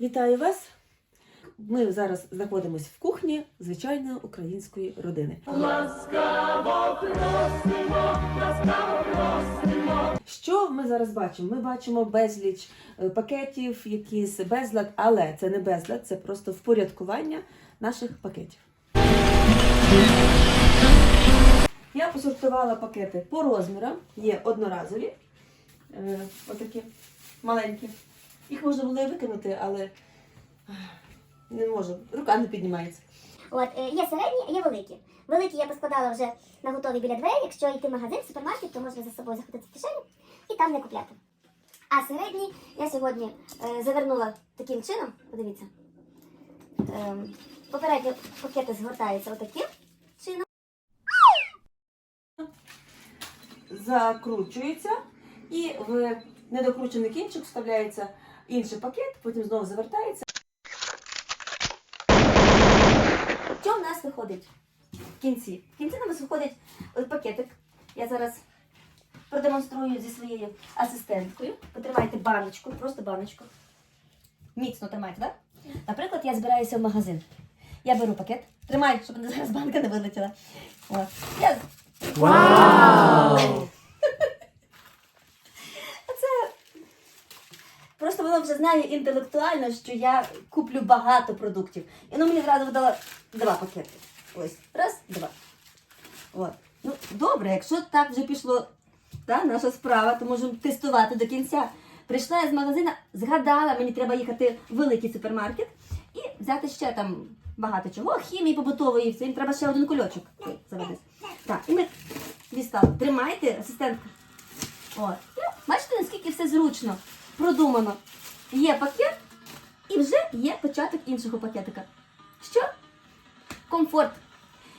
Вітаю вас! Ми зараз знаходимося в кухні звичайної української родини. Що ми зараз бачимо? Ми бачимо безліч е, пакетів, якийсь безлад, але це не безлад, це просто впорядкування наших пакетів. Я посортувала пакети по розмірам. Є одноразові, е, отакі маленькі. Їх можна було і викинути, але не можу, рука не піднімається. От, е, є середні, є великі. Великі я поскладала вже на готові біля дверей. Якщо йти в магазин, в супермаркет, то можна за собою захопити в кишеню і там не купляти. А середні я сьогодні е, завернула таким чином, подивіться. Ем, попередньо пакети згортаються отаким чином. Закручується і в недокручений кінчик вставляється інший пакет, потім знову завертається. Що в нас виходить в кінці? В кінці у нас виходить пакетик. Я зараз продемонструю зі своєю асистенткою. Потримайте баночку, просто баночку. Міцно тримайте, так? Наприклад, я збираюся в магазин. Я беру пакет, тримай, щоб зараз банка не вилетіла. От. Я Просто воно вже знає інтелектуально, що я куплю багато продуктів. І воно мені зразу видало два пакети. Ось. Раз, два. От. Ну, добре, якщо так вже пішло та, наша справа, то можемо тестувати до кінця. Прийшла я з магазина, згадала, мені треба їхати в великий супермаркет і взяти ще там багато чого. Хімії побутової, все. Їм треба ще один кульочок заведеш. Так, і ми дістали. Тримайте, асистентка. От. Ну, бачите, наскільки все зручно, продумано. Є пакет і вже є початок іншого пакетика. Що? Комфорт.